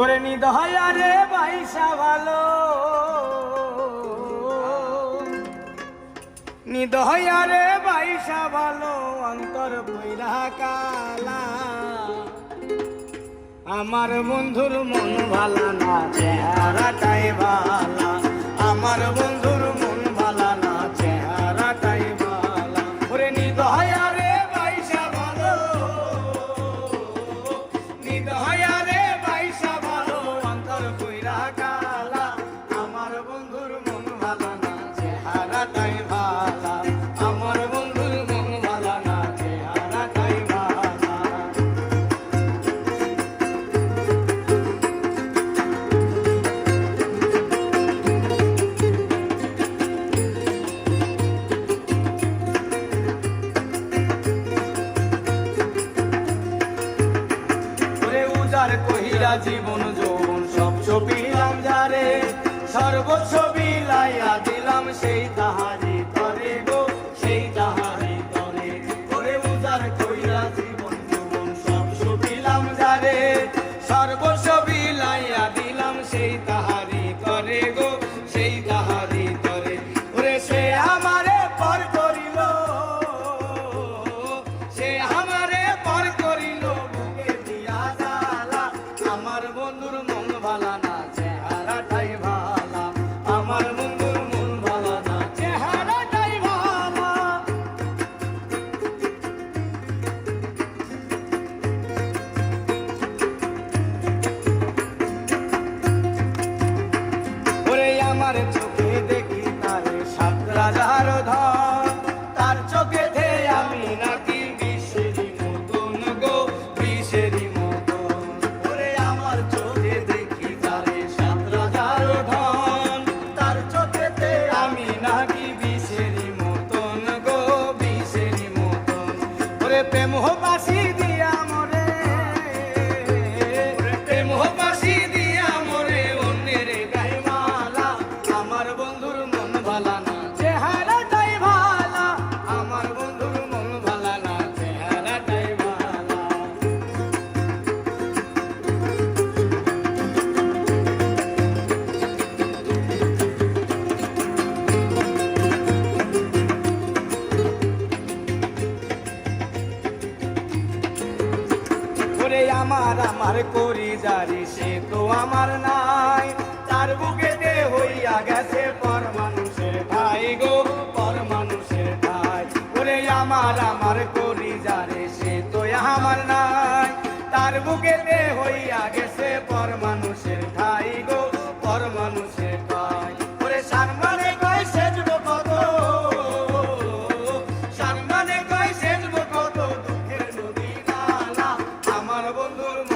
ওরে নিদয়া রে বাইসা ভালো। নিদয়া রে বাইসা ভালো, অন্তর বৈরা কালা। আমার বন্ধুর মন ভালা না, চেহারাটাই ভালা। আমার বন্ধুর মন ভালা না, চেহারাটাই ভালা। ওরে নিদয়া রে বাইসা ভালো। নিদয়া উজার কহিরা জীবন যৌবন, সব ছবিলাম যারে সর্বস্ব বিলাইয়া দিলাম সেই তাহারি তরে গো, সেই তাহারি তরে। ওরে উজার কহিরা জীবন যৌবন, সব ছবিলাম সর্বস্ব চোখে তার বিষেরই মতন আমার চোখে দেখি ধন। তার চোখেতে আমি মতন মতন। প্রেম বাসি আমার আমার করি জারি সে তো আমার নাই। তার বুকে দে হইয়া গেছে পর মানুষের ভাই গো পর মানুষের ভাই। ওরে আমার আমার করি জারে সে তো আমার নাই। তার বুকে দে হইয়া গেছে পর মানুষের ভাই গো পর মানুষের ভাই। ওরে সার মানে বন্ধুর